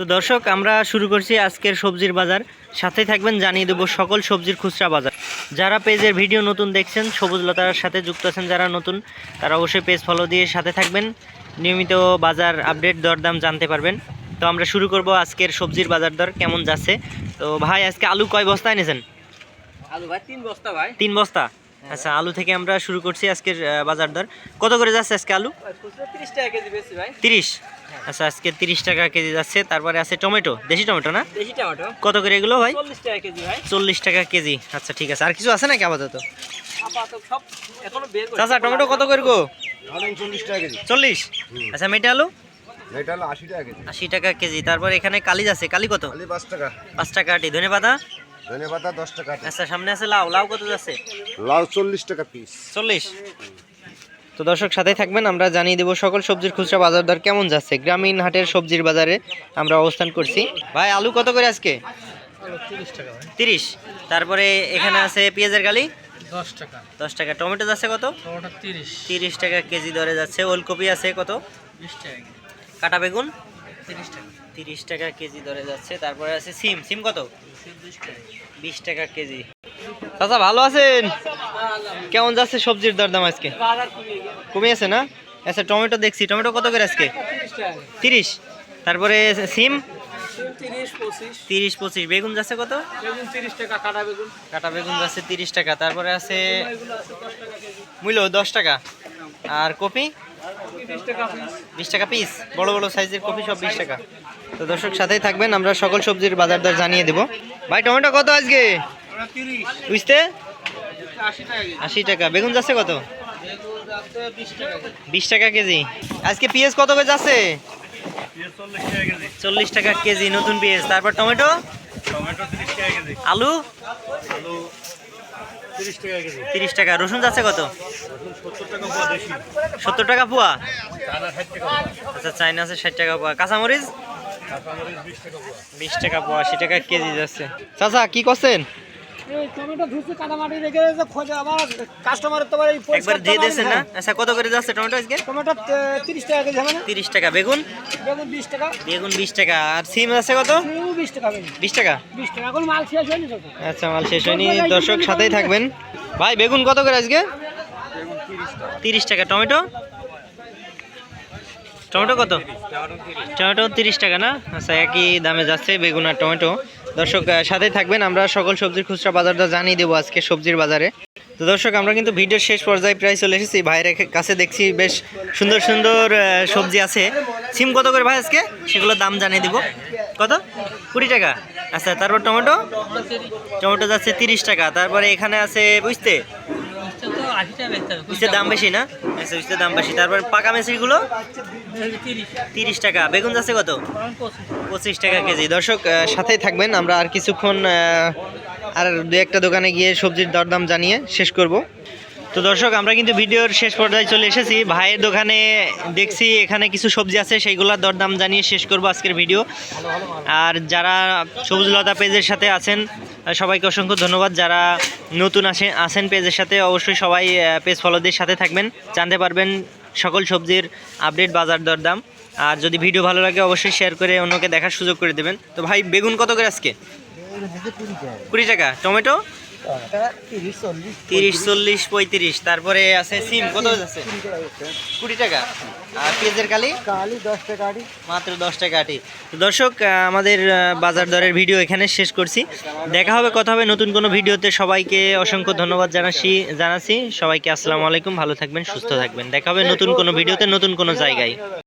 তো দর্শক আমরা শুরু করছি আজকের সবজির বাজার। সাথে থাকবেন জানিয়ে দেবো সকল সবজির খুচরা বাজার। যারা পেজের ভিডিও নতুন দেখছেন সবুজ লতার সাথে যুক্ত আছেন যারা নতুন তারা অবশ্যই পেজ ফলো দিয়ে সাথে থাকবেন। নিয়মিত বাজার আপডেট দরদাম জানতে পারবেন। তো আমরা শুরু করব আজকের সবজির বাজার দর কেমন যাচ্ছে? তো ভাই আজকে আলু কয় বস্তা এনেছেন? আলু ভাই তিন বস্তা ভাই। তিন বস্তা? আচ্ছা আলু থেকে আমরা শুরু করছি আজকের বাজার দর। কত করে যাচ্ছে আজকে আলু? তিরিশ টাকা কেজি বেশি ভাই। তিরিশ? আচ্ছা আজকে তিরিশ টাকা কেজি যাচ্ছে তারপরে আছে টমেটো দেশি টমেটো না? দেশি টমেটো। কত করে এগুলো ভাই? চল্লিশ টাকা কেজি ভাই। চল্লিশ টাকা কেজি। আচ্ছা ঠিক আছে। আর কিছু আছে নাকি আপাতত? আপাতত সব এখনও বের করে। চাচা টমেটো কত করে গো? চল্লিশ টাকা কেজি। চল্লিশ? আচ্ছা মেটে আলু? আশি টাকা কেজি। আশি টাকা কেজি। তারপর এখানে কালি আছে কালি কত? পাঁচ টাকা। পাঁচ টাকা আটি। ধনে পাতা? ধনে পাতা দশ টাকা আচ্ছা সামনে আছে লাউ। লাউ কত যাচ্ছে? লাউ চল্লিশ টাকা পিস। চল্লিশ? তো দর্শক সাথে থাকবেন। আমরা জানিয়ে দেবো সকল সবজির খুচরা বাজার দর কেমন যাচ্ছে। গ্রামীণ হাটের সবজির বাজারে আমরা অবস্থান করছি। ভাই আলু কত করে আজকে? তিরিশ তারপরে এখানে আছে পেঁয়াজের গালি? দশ টাকা। দশ টাকা। টমেটো যাচ্ছে কত? তিরিশ। তিরিশ টাকা কেজি দরে যাচ্ছে। ওলকপি আছে কত? কাটা বেগুন? তিরিশ টাকা। তিরিশ টাকা কেজি দরে যাচ্ছে। তারপরে আছে সিম। সিম কত? বিশ টাকা কেজি। চাচা ভালো আছেন? কেমন যাচ্ছে সবজির দরদাম আজকে? কমে আছে না? আচ্ছা টমেটো দেখছি। টমেটো কত করে আজকে? তিরিশ। তারপরে সিম? তিরিশ পঁচিশ। বেগুন যাচ্ছে কত? বেগুন কাটা বেগুন যাচ্ছে তিরিশ টাকা। তারপরে আছে মূল্য দশ টাকা। আর কপি? বিশ টাকা পিস। বড় বড় সাইজের কপি সব বিশ টাকা। তো দর্শক সাথেই থাকবেন। আমরা সকল সবজির বাজার দর জানিয়ে দেবো। ভাই টমেটো কত আজকে? বুঝতে? আশি টাকা। বেগুন যাচ্ছে কত? বিশ টাকা কেজি। আজকে পেঁয়াজ কত করে যাচ্ছে? চল্লিশ টাকা কেজি, নতুন পেঁয়াজ। তারপর টমেটো? আলু? তিরিশ টাকা। রসুন যাচ্ছে কত? সত্তর টাকা পোয়া। আচ্ছা চাইনা আছে ষাট টাকা পোয়া। কাঁচামরিচ? বিশ টাকা পোয়া। আশি টাকা কেজি যাচ্ছে। চাচা, কি করছেন? এই টমেটো ধুচ্ছে কাটামাটি রেখে রয়েছে খোঁজে আমার কাস্টমারের তো এই একবার দিয়ে দিয়েছেন না? আচ্ছা কত করে যাচ্ছে টমেটো আজকে? টমেটো তিরিশ টাকা কেজি হবে না? তিরিশ টাকা। বেগুন? বেগুন বিশ টাকা। বেগুন বিশ টাকা। আর সিম আছে কত? বিশ টাকা বিশ টাকা? বিশ টাকা। এখন মাল শেষ হয়নি আচ্ছা মাল শেষ হয়নি। দর্শক সাথেই থাকবেন। ভাই বেগুন কত করে আজকে? তিরিশ টাকা। টমেটো? টমেটো কত? টমেটো তিরিশ টাকা না? আচ্ছা একই দামে যাচ্ছে বেগুন আর টমেটো। দর্শক সাথে থাকবেন। আমরা সকল সবজির খুচরা বাজারটা জানিয়ে দেবো আজকে সবজির বাজারে। তো দর্শক, আমরা কিন্তু ভিডিওর শেষ পর্যায়ে প্রায় চলে এসেছি। ভাইয়ের কাছে দেখছি বেশ সুন্দর সুন্দর সবজি আছে। সিম কত করে ভাই আজকে? সেগুলোর দাম জানিয়ে দিব। কত? কুড়ি টাকা। আচ্ছা তারপর টমেটো? টমেটো যাচ্ছে তিরিশ টাকা। তারপরে এখানে আছে, বুঝতে? দাম বেশি না? আচ্ছা দাম বেশি। তারপর পাকা মেসিগুলো? তিরিশ। টাকা। বেগুন যাচ্ছে কত? পঁচিশ। টাকা কেজি। দর্শক সাথেই থাকবেন। আমরা আর কিছুক্ষণ আর দু একটা দোকানে গিয়ে সবজির দরদাম জানিয়ে শেষ করব। তো দর্শক আমরা কিন্তু ভিডিওর শেষ পর্যায়ে চলে এসেছি। ভাইয়ের দোকানে দেখছি এখানে কিছু সবজি আছে সেইগুলোর দরদাম জানিয়ে শেষ করব আজকের ভিডিও। আর যারা সবুজলতা পেজের সাথে আছেন সবাইকে অসংখ্য ধন্যবাদ। যারা নতুন আসে আসেন পেজের সাথে, অবশ্যই সবাই পেজ ফলোদের সাথে থাকবেন। জানতে পারবেন সকল সবজির আপডেট বাজার দরদাম আর যদি ভিডিও ভালো লাগে, অবশ্যই শেয়ার করে অন্যকে দেখার সুযোগ করে দেবেন। তো ভাই, বেগুন কত করে আজকে? কুড়ি টাকা। টমেটো? তিরিশ, চল্লিশ তিরিশ চল্লিশ পঁয়ত্রিশ। তারপরে আছে সিম, কত আছে কুড়ি টাকা। আর কালি কালি? দশ টাকা আটি মাত্র দশ টাকা আটি। দর্শক আমাদের বাজার দরের ভিডিও এখানে শেষ করছি। দেখা হবে, কথা হবে নতুন কোনো ভিডিওতে। সবাইকে অসংখ্য ধন্যবাদ জানাচ্ছি জানাচ্ছি। সবাইকে আসসালামু আলাইকুম। ভালো থাকবেন, সুস্থ থাকবেন। দেখা হবে নতুন কোনো ভিডিওতে, নতুন কোনো জায়গায়।